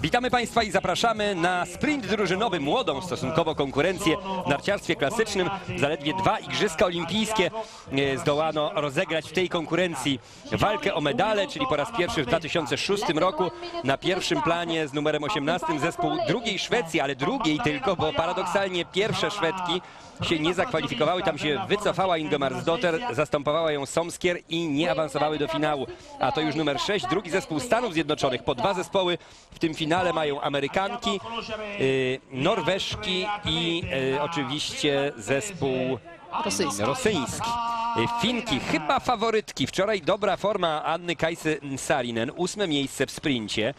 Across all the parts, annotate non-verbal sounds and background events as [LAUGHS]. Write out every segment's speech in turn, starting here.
Witamy Państwa i zapraszamy na sprint drużynowy, młodą stosunkowo konkurencję w narciarstwie klasycznym. Zaledwie dwa Igrzyska Olimpijskie e, zdołano rozegrać w tej konkurencji walkę o medale, czyli po raz pierwszy w 2006 roku na pierwszym planie z numerem 18 zespół drugiej Szwecji, ale drugiej tylko, bo paradoksalnie pierwsze Szwedki się nie zakwalifikowały, tam się wycofała Ingemarsdotter, zastępowała ją Somskier i nie awansowały do finału. A to już numer 6, drugi zespół Stanów Zjednoczonych, po dwa zespoły w tym finale mają Amerykanki, y, Norweżki i y, oczywiście zespół Rosyjski. rosyjski. Y, Finki, chyba faworytki. Wczoraj dobra forma Anny Kajsy Sarinen, ósme miejsce w sprincie.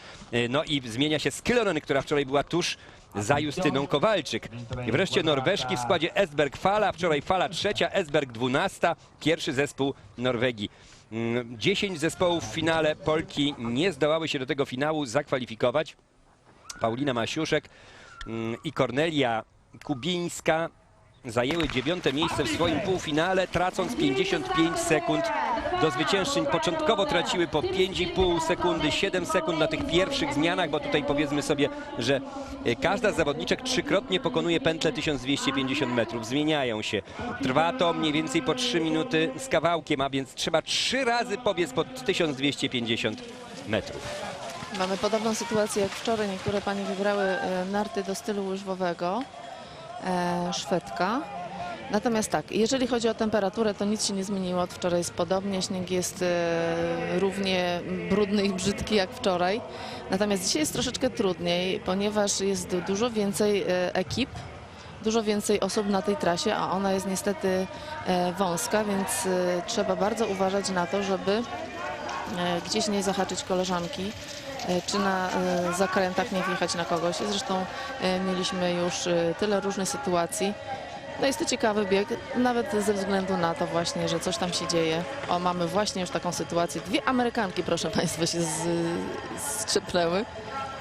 No i zmienia się Skylonen, która wczoraj była tuż za Justyną Kowalczyk. I wreszcie Norweżki w składzie Esberg Fala, wczoraj Fala trzecia, Esberg dwunasta, pierwszy zespół Norwegii. Mm, 10 zespołów w finale Polki nie zdołały się do tego finału zakwalifikować. Paulina Masiuszek mm, i Kornelia Kubińska zajęły dziewiąte miejsce w swoim półfinale, tracąc 55 sekund do zwyciężczyń. Początkowo traciły po 5,5 sekundy, 7 sekund na tych pierwszych zmianach, bo tutaj powiedzmy sobie, że e, każda z zawodniczek trzykrotnie pokonuje pętlę 1250 metrów. Zmieniają się. Trwa to mniej więcej po 3 minuty z kawałkiem, a więc trzeba trzy razy pobiec pod 1250 metrów. Mamy podobną sytuację jak wczoraj. Niektóre panie wybrały e, narty do stylu łyżwowego, Szwedka. Natomiast tak, jeżeli chodzi o temperaturę, to nic się nie zmieniło. Od wczoraj jest podobnie, śnieg jest e, równie brudny i brzydki jak wczoraj. Natomiast dzisiaj jest troszeczkę trudniej, ponieważ jest du- dużo więcej e, ekip, dużo więcej osób na tej trasie, a ona jest niestety e, wąska, więc e, trzeba bardzo uważać na to, żeby e, gdzieś nie zahaczyć koleżanki, e, czy na e, zakrętach nie wjechać na kogoś. Zresztą e, mieliśmy już e, tyle różnych sytuacji. No jest to ciekawy bieg, nawet ze względu na to właśnie, że coś tam się dzieje. O, mamy właśnie już taką sytuację. Dwie Amerykanki, proszę Państwa, się z, strzepnęły.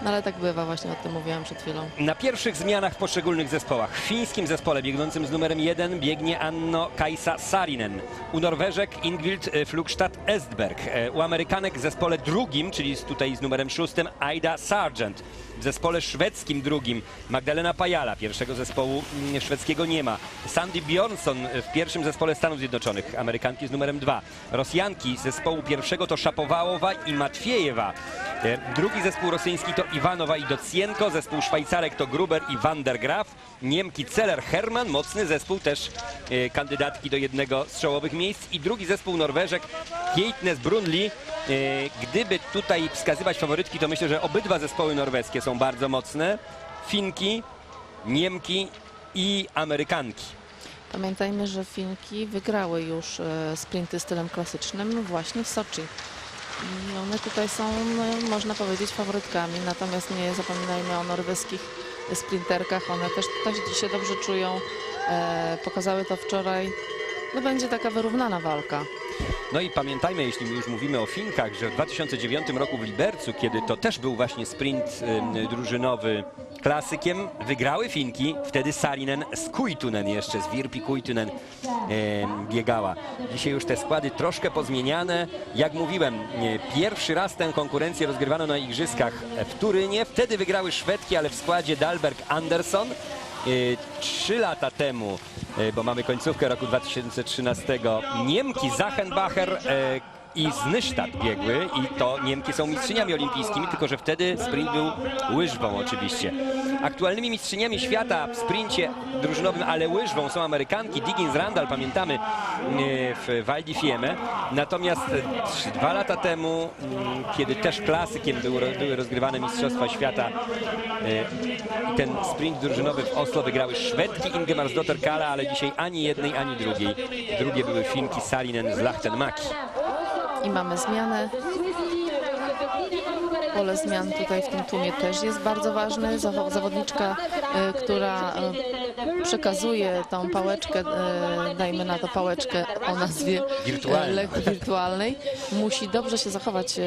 No ale tak bywa, właśnie o tym mówiłam przed chwilą. Na pierwszych zmianach w poszczególnych zespołach. W fińskim zespole biegnącym z numerem 1 biegnie Anno Kajsa Sarinen. U Norweżek Ingvild e, Flugstad Estberg. E, U Amerykanek w zespole drugim, czyli tutaj z numerem 6 Aida Sargent. W zespole szwedzkim drugim Magdalena Pajala. Pierwszego zespołu mm, szwedzkiego nie ma. Sandy Bjornsson w pierwszym zespole Stanów Zjednoczonych. Amerykanki z numerem 2. Rosjanki z zespołu pierwszego to Szapowałowa i Matwiejewa. E, Drugi zespół rosyjski to Iwanowa i Docienko, zespół Szwajcarek to Gruber i Van der Graaf, Niemki Celer Hermann, mocny zespół też e, kandydatki do jednego z czołowych miejsc i drugi zespół Norweżek Kjeitnes Brunli. E, Gdyby tutaj wskazywać faworytki, to myślę, że obydwa zespoły norweskie są bardzo mocne. Finki, Niemki i Amerykanki. Pamiętajmy, że Finki wygrały już e, sprinty stylem klasycznym właśnie w Soczi. I one tutaj są, no, można powiedzieć, faworytkami. Natomiast nie zapominajmy o norweskich sprinterkach. One też tutaj się dobrze czują. E, pokazały to wczoraj. No będzie taka wyrównana walka. No i pamiętajmy, jeśli już mówimy o Finkach, że w 2009 roku w Libercu, kiedy to też był właśnie sprint drużynowy klasykiem, wygrały Finki, wtedy Sarinen z Kuitunen jeszcze, z Virpi Kuitunen biegała. Dzisiaj już te składy troszkę pozmieniane. Jak mówiłem, pierwszy raz tę konkurencję rozgrywano na Igrzyskach w Turynie. Wtedy wygrały Szwedki, ale w składzie Dalberg Anderson. Y, Trzy lata temu, y, bo mamy końcówkę roku 2013, Niemki Zachenbacher y, i z Nystadt biegły i to Niemki są mistrzyniami olimpijskimi, tylko że wtedy sprint był łyżwą oczywiście. Aktualnymi mistrzyniami świata w sprincie drużynowym, ale łyżwą są Amerykanki Diggins Randall, pamiętamy y, w Val di Fiemme. Natomiast dwa lata temu, mm, kiedy też klasykiem były, rozgrywane Mistrzostwa Świata y, ten sprint drużynowy w Oslo wygrały Szwedki Ingemarsdotter Kala, ale dzisiaj ani jednej, ani drugiej. Drugie były Finki Salinen z Lachtenmaki. I mamy zmianę. Pole zmian tutaj w tym tłumie też jest bardzo ważne. Zawo- Zawodniczka, e, która e, przekazuje tą pałeczkę, e, dajmy na to pałeczkę o nazwie Wirtualna. lek- wirtualnej, musi dobrze się zachować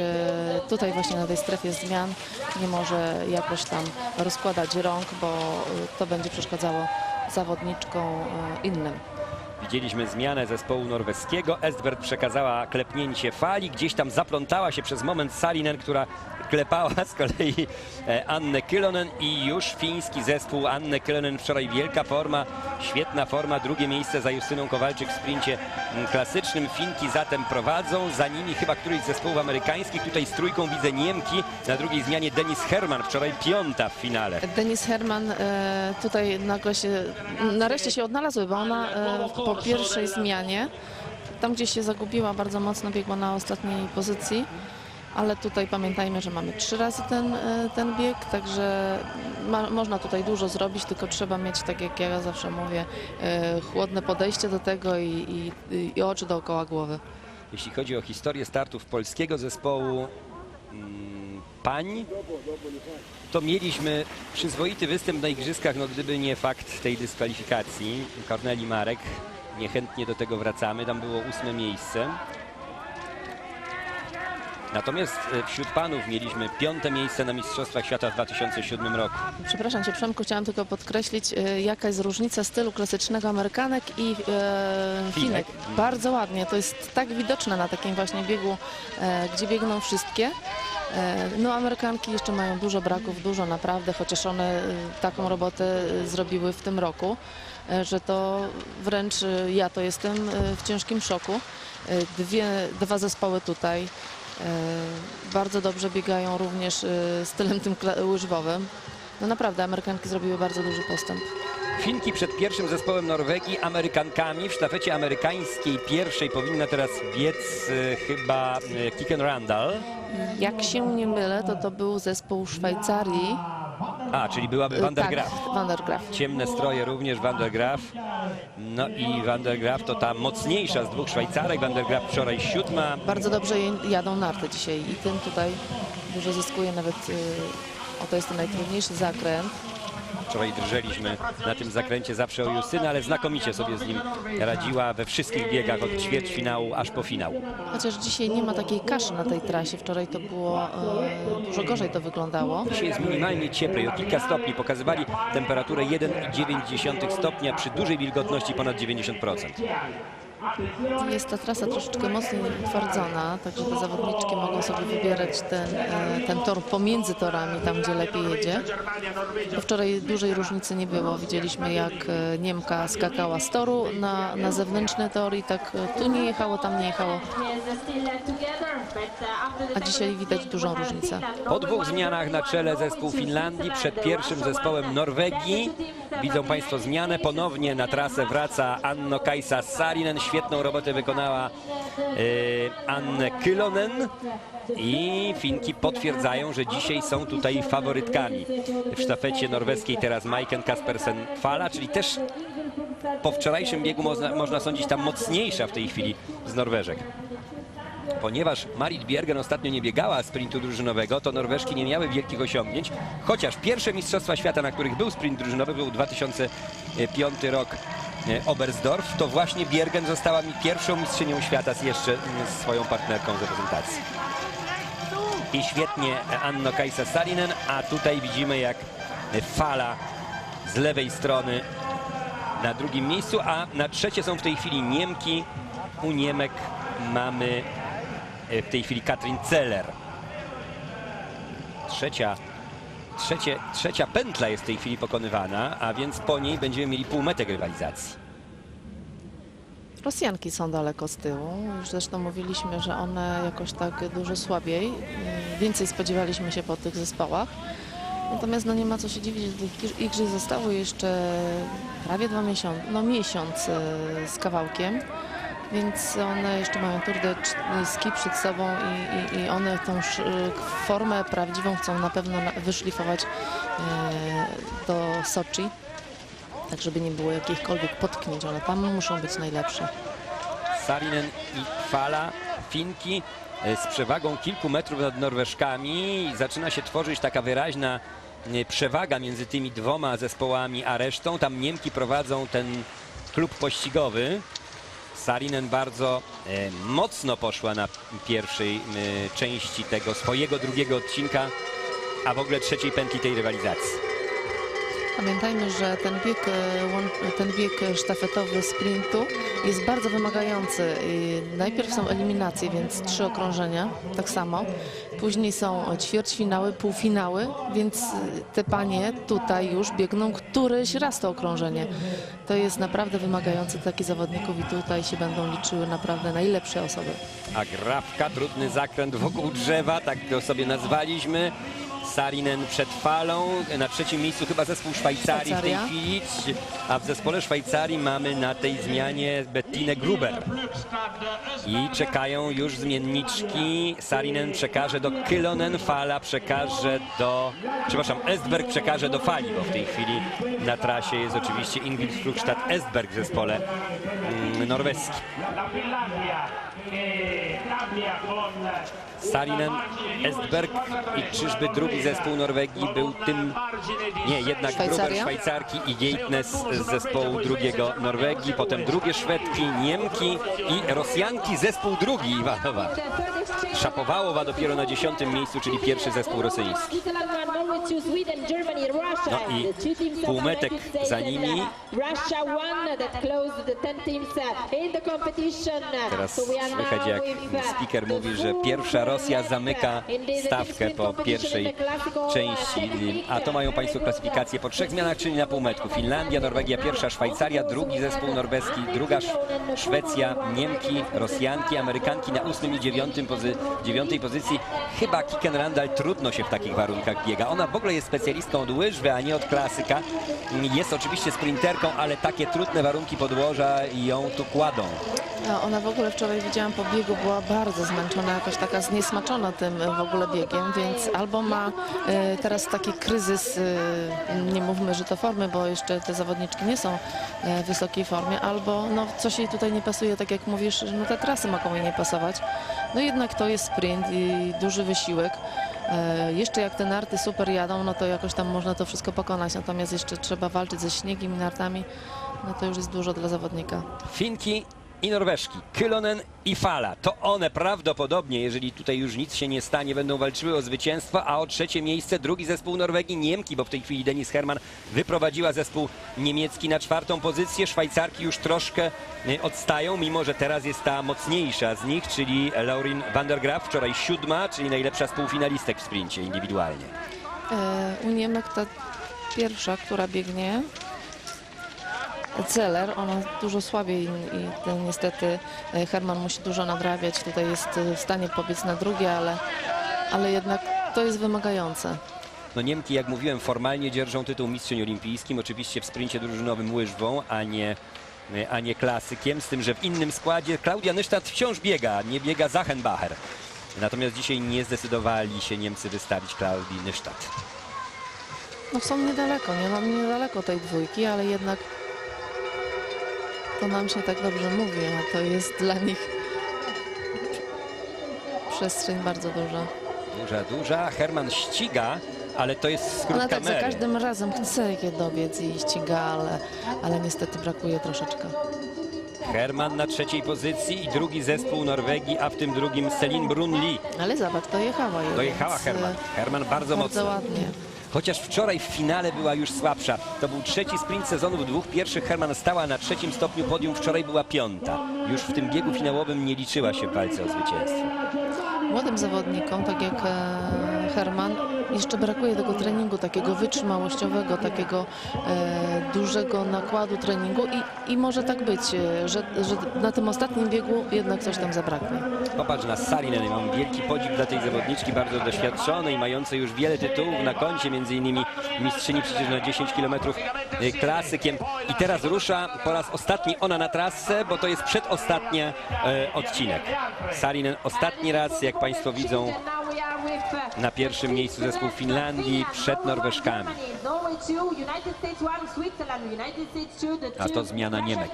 tutaj właśnie na tej strefie zmian. Nie może jakoś tam rozkładać rąk, bo to będzie przeszkadzało zawodniczkom e, innym. Widzieliśmy zmianę zespołu norweskiego. Estbert przekazała klepnięcie fali. Gdzieś tam zaplątała się przez moment Salinen, która klepała z kolei e, Annę Kylonen i już fiński zespół Annę Kylonen wczoraj wielka forma, świetna forma, drugie miejsce za Justyną Kowalczyk w sprincie mm, klasycznym. Finki zatem prowadzą, za nimi chyba któryś z zespołów amerykańskich. Tutaj z trójką widzę Niemki, na drugiej zmianie Denis Herman, wczoraj piąta w finale. Denis Herman e, tutaj nagle się, nareszcie się odnalazły, bo ona e, po pierwszej zmianie, tam gdzie się zagubiła bardzo mocno, biegła na ostatniej pozycji, ale tutaj pamiętajmy, że mamy trzy razy ten, e, ten bieg, także ma, można tutaj dużo zrobić, tylko trzeba mieć, tak jak ja zawsze mówię, e, chłodne podejście do tego i, i, i oczy dookoła głowy. Jeśli chodzi o historię startów polskiego zespołu mm, pań, to mieliśmy przyzwoity występ na igrzyskach, no gdyby nie fakt tej dyskwalifikacji. Korneli Marek, niechętnie do tego wracamy, tam było ósme miejsce. Natomiast e, wśród panów mieliśmy piąte miejsce na Mistrzostwach Świata w 2007 roku. Przepraszam Cię Przemku, chciałam tylko podkreślić, e, jaka jest różnica stylu klasycznego Amerykanek i e, Finek. Bardzo ładnie, to jest tak widoczne na takim właśnie biegu, e, gdzie biegną wszystkie. E, no Amerykanki jeszcze mają dużo braków, dużo naprawdę, chociaż one e, taką robotę e, zrobiły w tym roku, że to wręcz ja to jestem w ciężkim szoku. Dwie, dwa zespoły tutaj bardzo dobrze biegają również stylem tym łyżwowym. No naprawdę, Amerykanki zrobiły bardzo duży postęp. Finki przed pierwszym zespołem Norwegii, Amerykankami. W sztafecie amerykańskiej pierwszej powinna teraz biec e, chyba Kiken Randall. Jak się nie mylę, to to był zespół Szwajcarii. A, czyli byłaby Van der Graaf. Tak, Van der Graaf. Ciemne stroje również Van der Graaf. No i Van der Graaf to ta mocniejsza z dwóch Szwajcarek. Van der Graaf wczoraj siódma. Bardzo dobrze je- jadą narty dzisiaj i tym tutaj dużo zyskuje nawet, y, o to jest ten najtrudniejszy zakręt. Wczoraj drżeliśmy na tym zakręcie zawsze o Justynę, ale znakomicie sobie z nim radziła we wszystkich biegach od ćwierćfinału aż po finał. Chociaż dzisiaj nie ma takiej kaszy na tej trasie. Wczoraj to było, y, dużo gorzej to wyglądało. Dzisiaj jest minimalnie cieplej, o kilka stopni. Pokazywali temperaturę 1,9 stopnia przy dużej wilgotności ponad 90%. Jest ta trasa troszeczkę mocniej utwardzona, także te zawodniczki mogą sobie wybierać ten, e, ten tor pomiędzy torami, tam gdzie lepiej jedzie. Bo wczoraj dużej różnicy nie było. Widzieliśmy jak e, Niemka skakała z toru na, na zewnętrzny tor i tak e, tu nie jechało, tam nie jechało. A dzisiaj widać dużą różnicę. Po dwóch zmianach na czele zespół Finlandii przed pierwszym zespołem Norwegii. Widzą Państwo zmianę. Ponownie na trasę wraca Anno-Kajsa Sarinen. Świetną robotę wykonała e, Anne Kylonen. I Finki potwierdzają, że dzisiaj są tutaj faworytkami. W sztafecie norweskiej teraz Majken Kaspersen Fala, czyli też po wczorajszym biegu można, można sądzić tam mocniejsza w tej chwili z Norweżek. Ponieważ Marit Bjergen ostatnio nie biegała sprintu drużynowego, to Norweżki nie miały wielkich osiągnięć, chociaż pierwsze Mistrzostwa Świata, na których był sprint drużynowy, był 2005 rok Oberstdorf, to właśnie Bjergen została mi pierwszą mistrzynią świata z jeszcze mm, swoją partnerką z reprezentacji. I świetnie Anno Kajsa Salinen, a tutaj widzimy jak fala z lewej strony na drugim miejscu, a na trzecie są w tej chwili Niemki. U Niemek mamy e, w tej chwili Katrin Celler. Trzecia, trzecie, trzecia pętla jest w tej chwili pokonywana, a więc po niej będziemy mieli półmetek rywalizacji. Rosjanki są daleko z tyłu. Już zresztą mówiliśmy, że one jakoś tak dużo słabiej. Mm, Więcej spodziewaliśmy się po tych zespołach. Natomiast no nie ma co się dziwić, że tych igr- igrzysk jeszcze prawie dwa miesiące, no miesiąc e, z kawałkiem. Więc one jeszcze mają Tour de Ski przed sobą i, i, i one tą sz- formę prawdziwą chcą na pewno wyszlifować e, do Soczi. Tak, żeby nie było jakichkolwiek potknięć. One tam muszą być najlepsze. Sarinen i Fala, Finki e, z przewagą kilku metrów nad Norweżkami. Zaczyna się tworzyć taka wyraźna przewaga między tymi dwoma zespołami a resztą. Tam Niemki prowadzą ten klub pościgowy. Sarinen bardzo e, mocno poszła na pierwszej e, części tego swojego drugiego odcinka, a w ogóle trzeciej pętli tej rywalizacji. Pamiętajmy, że ten bieg, e, ten bieg sztafetowy sprintu jest bardzo wymagający. Najpierw są eliminacje, więc trzy okrążenia, tak samo. Później są ćwierćfinały, półfinały, więc te panie tutaj już biegną któryś raz to okrążenie. To jest naprawdę wymagające takich zawodników i tutaj się będą liczyły naprawdę najlepsze osoby. A grafka, trudny zakręt wokół drzewa, tak to sobie nazwaliśmy. Sarinen przed falą, na trzecim miejscu chyba zespół Szwajcarii w tej chwili, a w zespole Szwajcarii mamy na tej zmianie Bettinę Gruber. I czekają już zmienniczki. Sarinen przekaże do Kylonen, Fala przekaże do... Przepraszam, Estberg przekaże do Fali, bo w tej chwili na trasie jest oczywiście Ingrid Frugstad Estberg w zespole mm, norweskim. Sarinen, Estberg i czyżby drugi zespół Norwegii był tym... Nie, jednak Gruber? Szwajcarki i Geitnes z zespołu drugiego Norwegii, potem drugie Szwedki, Niemki i Rosjanki, zespół drugi Iwanowa. Szapowałowa dopiero na dziesiątym miejscu, czyli pierwszy zespół rosyjski. No i półmetek za nimi. Teraz słychać jak speaker mówi, że pierwsza Rosja zamyka stawkę po pierwszej części. A to mają Państwo klasyfikację po trzech zmianach, czyli na półmetku. Finlandia, Norwegia pierwsza, Szwajcaria, drugi zespół norweski, druga Sz- Szwecja, Niemki, Rosjanki, Amerykanki na ósmym i dziewiątym pozy dziewiątej pozycji. Chyba Kiken Randall trudno się w takich warunkach biega. Ona w ogóle jest specjalistką od łyżwy, a nie od klasyka. Jest oczywiście sprinterką, ale takie trudne warunki podłoża ją tu kładą. No, ona w ogóle wczoraj widziałam po biegu, była bardzo zmęczona, jakoś taka zniesmaczona tym e, w ogóle biegiem, więc albo ma e, teraz taki kryzys, e, nie mówmy, że to formy, bo jeszcze te zawodniczki nie są w wysokiej formie, albo no, coś jej tutaj nie pasuje, tak jak mówisz, no te trasy mogą jej nie pasować. No jednak to jest sprint i duży wysiłek. E, jeszcze jak te narty super jadą, no to jakoś tam można to wszystko pokonać, natomiast jeszcze trzeba walczyć ze śniegiem i nartami, no to już jest dużo dla zawodnika. Finki i Norweżki, Kylonen i Fala. To one prawdopodobnie, jeżeli tutaj już nic się nie stanie, będą walczyły o zwycięstwo, a o trzecie miejsce drugi zespół Norwegii, Niemki, bo w tej chwili Denis Herman wyprowadziła zespół niemiecki na czwartą pozycję. Szwajcarki już troszkę y, odstają, mimo że teraz jest ta mocniejsza z nich, czyli Laurin van der Graaf, wczoraj siódma, czyli najlepsza z półfinalistek w sprincie indywidualnie. E, U Niemek ta pierwsza, która biegnie, Celer, ona dużo słabiej i ten, niestety e, Herman musi dużo nadrabiać. Tutaj jest e, w stanie pobiec na drugie, ale, ale jednak to jest wymagające. No Niemki, jak mówiłem, formalnie dzierżą tytuł mistrzyń olimpijskim, oczywiście w sprincie drużynowym łyżwą, a nie, a nie klasykiem, z tym, że w innym składzie Klaudia Nysztat wciąż biega, nie biega Zachenbacher. Natomiast dzisiaj nie zdecydowali się Niemcy wystawić Klaudii Nysztat. No są niedaleko, nie mam niedaleko tej dwójki, ale jednak to nam się tak dobrze mówi, a to jest dla nich przestrzeń bardzo duża. Duża, duża. Herman ściga, ale to jest skrót Ona tak za kamery. każdym razem chce je dobiec i ściga, ale, ale niestety brakuje troszeczkę. Herman na trzeciej pozycji i drugi zespół Norwegii, a w tym drugim Celine Brunli. Ale zobacz, dojechała jej. Dojechała więc, Herman. e, Herman bardzo, Bardzo mocno. ładnie. Chociaż wczoraj w finale była już słabsza. To był trzeci sprint sezonu w dwóch pierwszych. Herman stała na trzecim stopniu podium, wczoraj była piąta. Już w tym biegu finałowym nie liczyła się w walce o zwycięstwo. Młodym zawodnikom, tak jak e, Herman, jeszcze brakuje tego treningu takiego wytrzymałościowego, takiego e, dużego nakładu treningu i, i może tak być, e, że, że na tym ostatnim biegu jednak coś tam zabraknie. Popatrz na Salinen, mam wielki podziw dla tej zawodniczki, bardzo doświadczonej, mającej już wiele tytułów na koncie, między innymi mistrzyni przecież na 10 km y, klasykiem. I teraz rusza po raz ostatni ona na trasę, bo to jest przedostatni e, odcinek. Salinen ostatni raz, jak Państwo widzą, na pierwszym miejscu zespół Finlandii przed Norweżkami. A to zmiana Niemek.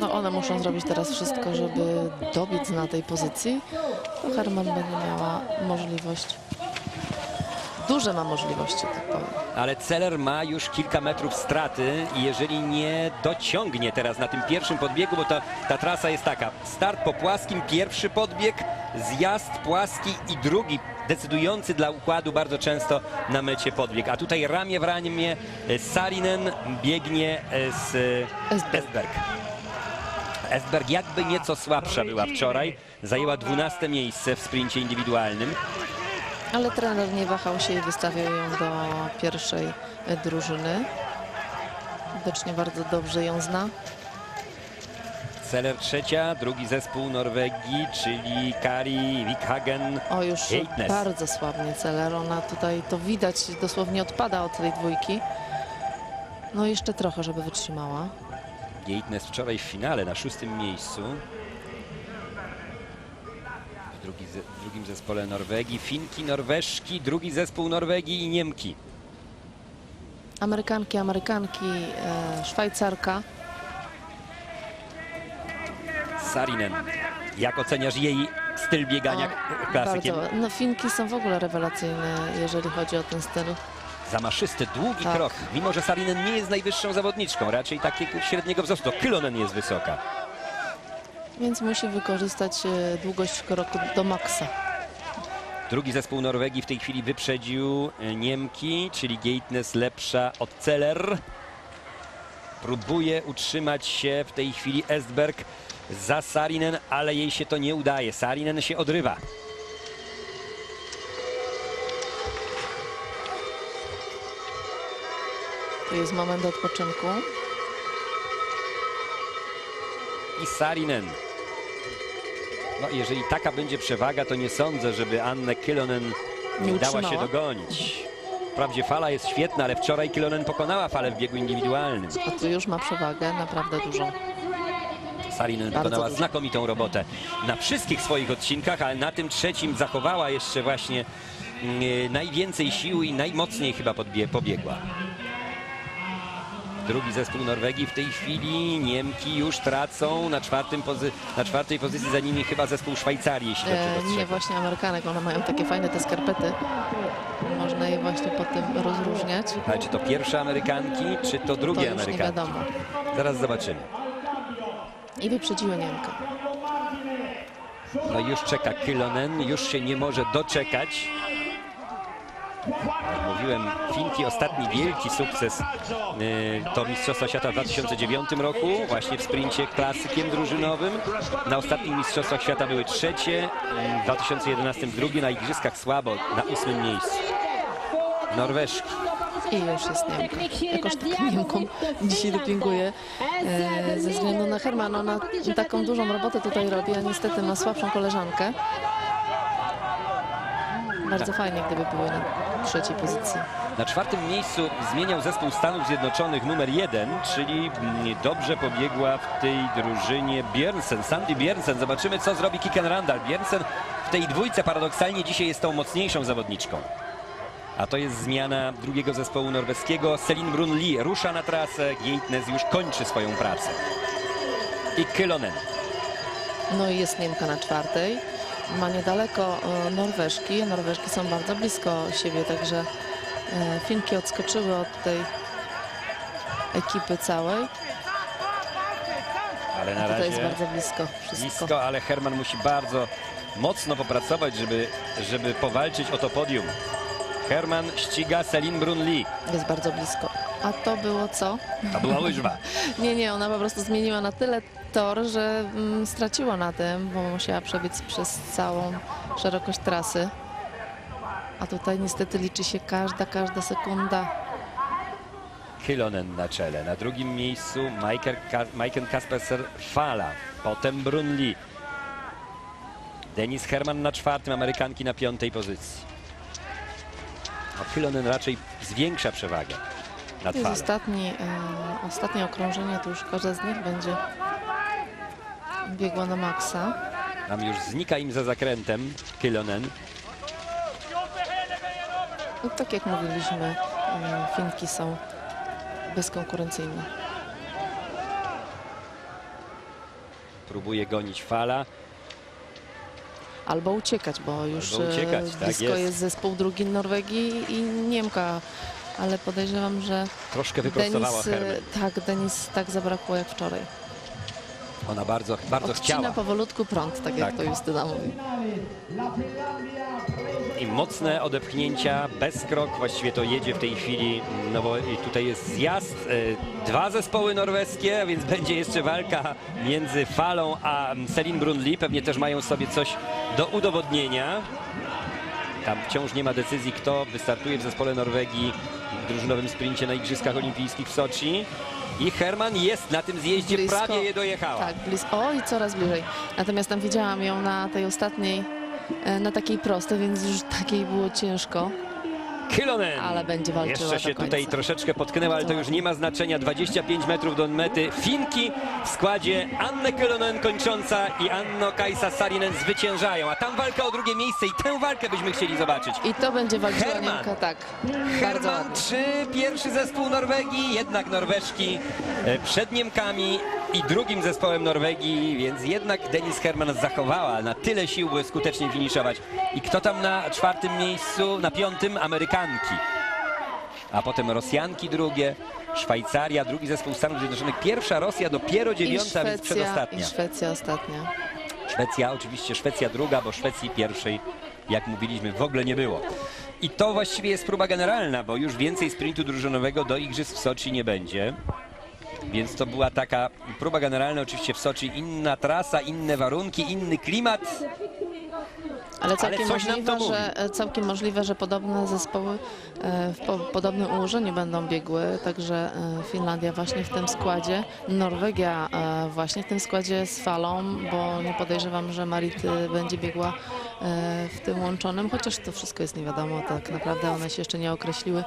No one muszą zrobić teraz wszystko, żeby dobiec na tej pozycji. Herman będzie miała możliwość duże ma możliwości, tak powiem. Ale Celer ma już kilka metrów straty i jeżeli nie dociągnie teraz na tym pierwszym podbiegu, bo ta, ta trasa jest taka, start po płaskim, pierwszy podbieg, zjazd płaski i drugi decydujący dla układu bardzo często na mecie podbieg. A tutaj ramię w ramię Sarinen biegnie z Esberg. Esberg. Jakby nieco słabsza była wczoraj, zajęła 12 miejsce w sprincie indywidualnym. Ale trener nie wahał się i wystawiał ją do pierwszej drużyny. Widocznie bardzo dobrze ją zna. Celer trzecia, drugi zespół Norwegii, czyli Kari Wikhagen. O, już Heitnes. bardzo słabnie Celer. Ona tutaj to widać, dosłownie odpada od tej dwójki. No jeszcze trochę, żeby wytrzymała. Geitnes wczoraj w finale na szóstym miejscu. W, drugi w drugim zespole Norwegii. Finki, Norweżki, drugi zespół Norwegii i Niemki. Amerykanki, Amerykanki, e, Szwajcarka. Sarinen. Jak oceniasz jej styl biegania O, klasykiem? Bardzo, no Finki są w ogóle rewelacyjne, jeżeli chodzi o ten styl. Zamaszysty, długi Tak. krok. Mimo, że Sarinen nie jest najwyższą zawodniczką, raczej takiego średniego wzrostu. Kylonen jest wysoka. Więc musi wykorzystać e, długość kroku do maksa. Drugi zespół Norwegii w tej chwili wyprzedził e, Niemki, czyli Geitnes lepsza od Celer. Próbuje utrzymać się w tej chwili Estberg za Sarinen, ale jej się to nie udaje. Sarinen się odrywa. To jest moment odpoczynku. I Sarinen. No, jeżeli taka będzie przewaga, to nie sądzę, żeby Annę Kylonen Nie dała się dogonić. Wprawdzie fala jest świetna, ale wczoraj Kylonen pokonała falę w biegu indywidualnym. A tu już ma przewagę naprawdę dużą. Wykonała dużo. znakomitą robotę na wszystkich swoich odcinkach, ale na tym trzecim zachowała jeszcze właśnie mm, najwięcej sił i najmocniej chyba podbie, pobiegła. Drugi zespół Norwegii w tej chwili, Niemki już tracą na, czwartym pozy na czwartej pozycji, za nimi chyba zespół Szwajcarii, jeśli dobrze E, nie, właśnie Amerykanek, one mają takie fajne te skarpety. Można je właśnie po tym rozróżniać. Ale czy to pierwsze Amerykanki, czy to To drugie nie Amerykanki? wiadomo. Zaraz zobaczymy. I wyprzedziły Niemkę. No już czeka Kylonen, już się nie może doczekać. Jak mówiłem, Finki ostatni wielki sukces y, to Mistrzostwa Świata w 2009 roku, właśnie w sprincie klasykiem drużynowym. Na ostatnich Mistrzostwach Świata były trzecie, w 2011 drugie, na Igrzyskach słabo, na ósmym miejscu. Norweżki. I już jest Niemka. Jakoś tak Niemką dzisiaj dopinguję e, ze względu na Herman. Ona taką dużą robotę tutaj robi, a niestety ma słabszą koleżankę. Bardzo fajnie, gdyby były na trzeciej pozycji. Na czwartym miejscu zmieniał zespół Stanów Zjednoczonych numer jeden, czyli mm, dobrze pobiegła w tej drużynie Björnsen, Sandy Björnsen. Zobaczymy, co zrobi Kiken Randall. Björnsen w tej dwójce paradoksalnie dzisiaj jest tą mocniejszą zawodniczką. A to jest zmiana drugiego zespołu norweskiego. Selin Brun-Lee rusza na trasę, Geitnes już kończy swoją pracę. I Kylonen. No i jest Niemka na czwartej. Ma niedaleko e, Norweżki. Norweżki są bardzo blisko siebie, także e, Finki odskoczyły od tej ekipy całej. Ale na tutaj jest razie bardzo blisko wszystko. blisko, ale Herman musi bardzo mocno popracować, żeby, żeby powalczyć o to podium. Herman ściga Selin Brun-Lee. Jest bardzo blisko. A to było co? To była łyżwa. [LAUGHS] Nie, nie, ona po prostu zmieniła na tyle tor, że mm, straciła na tym, bo musiała przebiec przez całą szerokość trasy. A tutaj niestety liczy się każda, każda sekunda. Kylonen na czele. Na drugim miejscu Michael Kasperser Fala. Potem Brunli. Denis Herman na czwartym, Amerykanki na piątej pozycji. A Kylonen raczej zwiększa przewagę nad Falą. ostatni, e, ostatnie okrążenie, to już każda z nich będzie biegła na maksa. Tam już znika im za zakrętem Kylonen. No, tak jak mówiliśmy, e, Finki są bezkonkurencyjne. Próbuje gonić Fala. Albo uciekać, bo już Albo uciekać, e, tak blisko jest. jest. zespół drugi Norwegii i Niemka. Ale podejrzewam, że Troszkę wyprostowała Denis, e, tak, Denis tak zabrakło jak wczoraj. Ona bardzo, bardzo Odcina chciała. powolutku prąd, tak, Tak. jak to Justyna mówi. I mocne odepchnięcia, bez krok, właściwie to jedzie w tej chwili, no bo i tutaj jest zjazd, e, dwa zespoły norweskie, więc [LAUGHS] będzie jeszcze walka między Falą a Selin Brundli, pewnie też mają sobie coś do udowodnienia. Tam wciąż nie ma decyzji, kto wystartuje w zespole Norwegii w drużynowym sprincie na Igrzyskach Olimpijskich w Soczi. I Herman jest na tym zjeździe, Blisko. prawie je dojechała. Tak, blisko. O, i coraz bliżej. Natomiast tam widziałam ją na tej ostatniej, e, na takiej prostej, więc już takiej było ciężko. Kylonen. Ale będzie walczyła Jeszcze się tutaj troszeczkę potknęła, ale to już nie ma znaczenia. 25 metrów do mety. Finki w składzie Anne Kylonen kończąca i Anno Kajsa Sarinen zwyciężają. A tam walka o drugie miejsce i tę walkę byśmy chcieli zobaczyć. I to będzie walczyła Herman. Niemka, tak. Bardzo Herman ładnie. 3, pierwszy zespół Norwegii, jednak Norweżki e, przed Niemkami i drugim zespołem Norwegii, więc jednak Denis Herman zachowała na tyle sił, by skutecznie finiszować. I kto tam na czwartym miejscu, na piątym? Amerykanki. A potem Rosjanki drugie, Szwajcaria, drugi zespół Stanów Zjednoczonych, pierwsza Rosja, dopiero dziewiąta, więc przedostatnia. I Szwecja ostatnia. Szwecja, oczywiście Szwecja druga, bo Szwecji pierwszej, jak mówiliśmy, w ogóle nie było. I to właściwie jest próba generalna, bo już więcej sprintu drużynowego do Igrzysk w Soczi nie będzie. Więc to była taka próba generalna, oczywiście w Soczi inna trasa, inne warunki, inny klimat. Ale całkiem, to możliwe, że, całkiem możliwe, że podobne zespoły e, w po, podobnym ułożeniu będą biegły, także e, Finlandia właśnie w tym składzie, Norwegia e, właśnie w tym składzie z falą, bo nie podejrzewam, że Marit będzie biegła w tym łączonym, chociaż to wszystko jest nie wiadomo, tak naprawdę one się jeszcze nie określiły.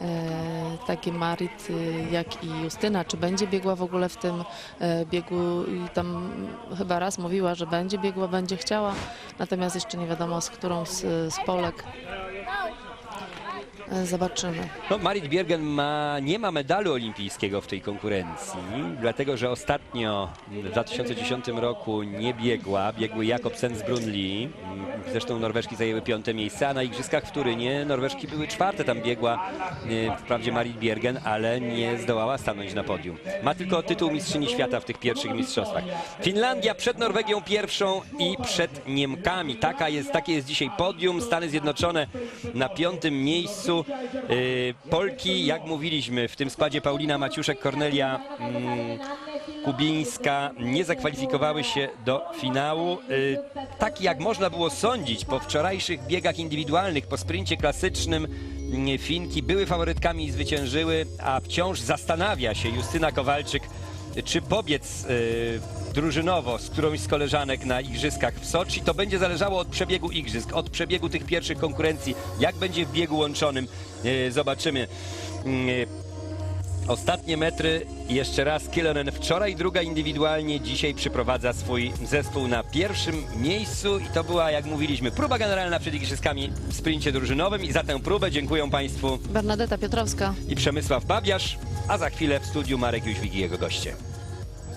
E, takie Marit e, jak i Justyna, czy będzie biegła w ogóle w tym e, biegu? I tam chyba raz mówiła, że będzie biegła, będzie chciała, natomiast jeszcze nie wiadomo z którą z, z Polek. E, Zobaczymy. No, Marit Biergen ma, nie ma medalu olimpijskiego w tej konkurencji, dlatego że ostatnio w 2010 roku nie biegła. Biegły Jakobsen z Brunli. Zresztą Norweżki zajęły piąte miejsce, a na Igrzyskach w Turynie Norweżki były czwarte. Tam biegła e, wprawdzie Marit Biergen, ale nie zdołała stanąć na podium. Ma tylko tytuł mistrzyni świata w tych pierwszych mistrzostwach. Finlandia przed Norwegią pierwszą i przed Niemkami. Taka jest, takie jest dzisiaj podium. Stany Zjednoczone na piątym miejscu. Yy, Polki, jak mówiliśmy, w tym składzie Paulina Maciuszek, Kornelia mm, Kubińska nie zakwalifikowały się do finału. Yy, tak jak można było sądzić po wczorajszych biegach indywidualnych, po sprincie klasycznym, mm, Finki były faworytkami i zwyciężyły, a wciąż zastanawia się Justyna Kowalczyk, czy pobiec y, drużynowo z którąś z koleżanek na igrzyskach w Soczi, to będzie zależało od przebiegu igrzysk, od przebiegu tych pierwszych konkurencji. Jak będzie w biegu łączonym, y, zobaczymy. Y, Ostatnie metry, jeszcze raz Kilonen wczoraj druga indywidualnie, dzisiaj przyprowadza swój zespół na pierwszym miejscu i to była, jak mówiliśmy, próba generalna przed igrzyskami w sprincie drużynowym i za tę próbę dziękuję Państwu Bernadetta Piotrowska. i Przemysław Babiarz, a za chwilę w studiu Marek Jóźwik i jego goście.